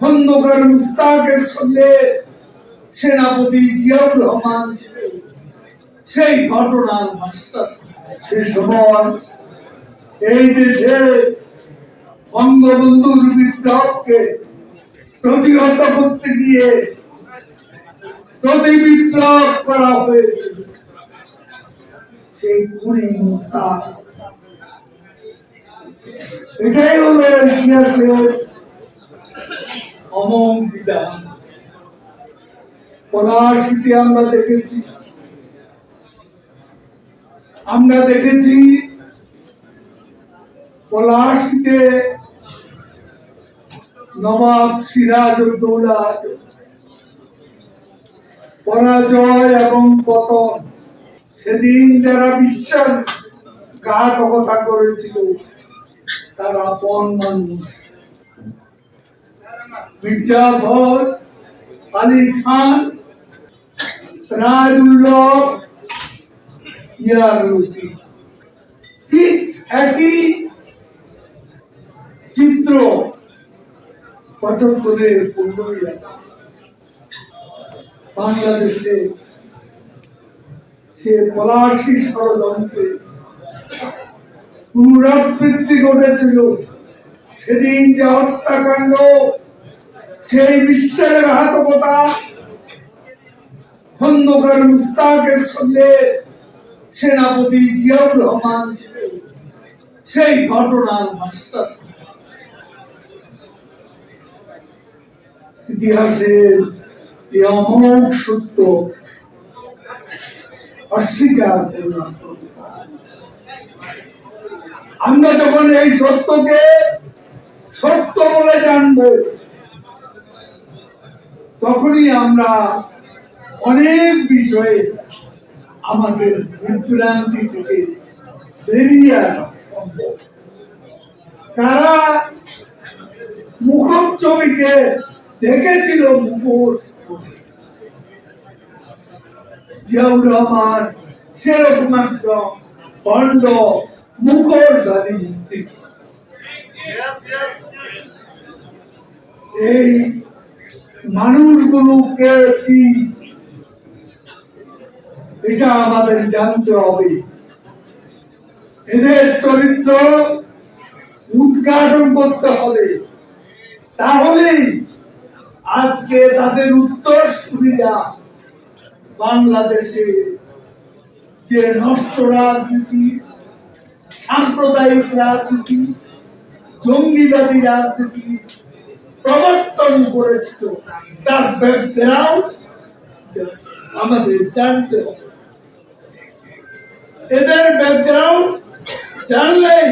খন্দকার মুস্তাকের সঙ্গে সেনাপতি জিয়াউর রহমান ছিলেন। সেই ঘটনার মাস্টার সে সময় এই দেশে বঙ্গবন্ধুর বিপ্লবকে প্রতিহত করতে গিয়ে প্রতি বিপ্লব করা হয়েছিল সেই খুনি মুস্তাক। এটাই হলো ইতিহাসের অমং বিধান পলাশিতে আমরা দেখেছি। আমরা দেখেছি পলাশিতে নবাব সিরাজউদ্দৌলা পরাজয় এবং পতন, সেদিন যারা বিশ্বাস ঘাতকতা করেছিল, তারা পণ মানুষ মির্জাফর আলী খান ঠিক একই চিত্র বাংলাদেশে সে পলাশি ষড়যন্ত্রে পুনরাবৃত্তি ঘটেছিল। সেদিন যে হত্যাকাণ্ড সেই বিশ্বাসের ঘাতকতা খন্দকার মুস্তাকের সঙ্গে সেনাপতি জিয়াউর রহমান সেই ঘটনার ইতিহাসের এই সত্য অস্বীকার করলাম। আমরা যখন এই সত্যকে সত্য বলে জানব তখনই আমরা অনেক বিষয়ে আমাদের বিভ্রান্তি থেকে বেরিয়ে আসা তারা মুখচ্ছবিকে দেখেছিল মুখোশ জিয়াউর রহমান সেরকম খণ্ড মুখর ধারী মুক্তি। এই মানুষগুলোকে কি এটা আমাদের জানতে হবে। এদের চরিত্র উদ্ঘাটন করতে হবে। তাহলেই আজকে তাদের উত্তর সুবিধা বাংলাদেশে যে নষ্ট রাজনীতি, সাম্প্রদায়িক রাজনীতি, জঙ্গিবাদী রাজনীতি প্রবর্তন করেছিল। তার ব্যাকগ্রাউন্ড আমাদের জানতে হবে। এদের ব্যাকগ্রাউন্ড জানলেই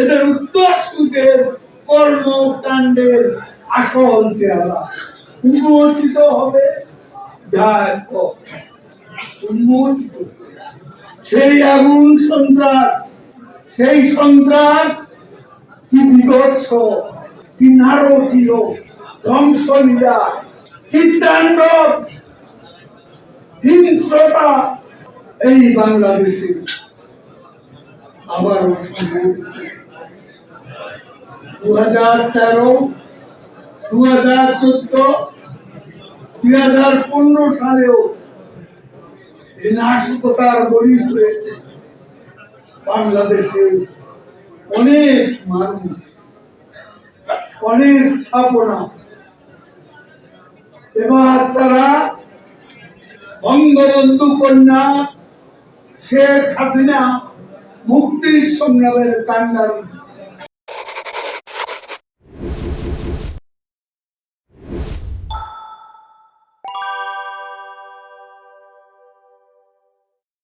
এদের উত্তরসূদের কর্মকাণ্ডের আসল চেহারা উন্মোচিত হবে। যা এরপর উন্মোচিত সেই আগুন সন্ত্রাস, সেই সন্ত্রাস কি বিভৎস? কি তাণ্ডব হিংস্রতা এই বাংলাদেশে আবার দু হাজার তেরো দু হাজার চোদ্দ দুই হাজার পনেরো সালেও নাশকতার বলি হয়েছে বাংলাদেশে অনেক মানুষ অনেক স্থাপনা। এবার তারা বঙ্গবন্ধু কন্যা শেখ হাসিনা মুক্তির সংগ্রামের কান্ডারি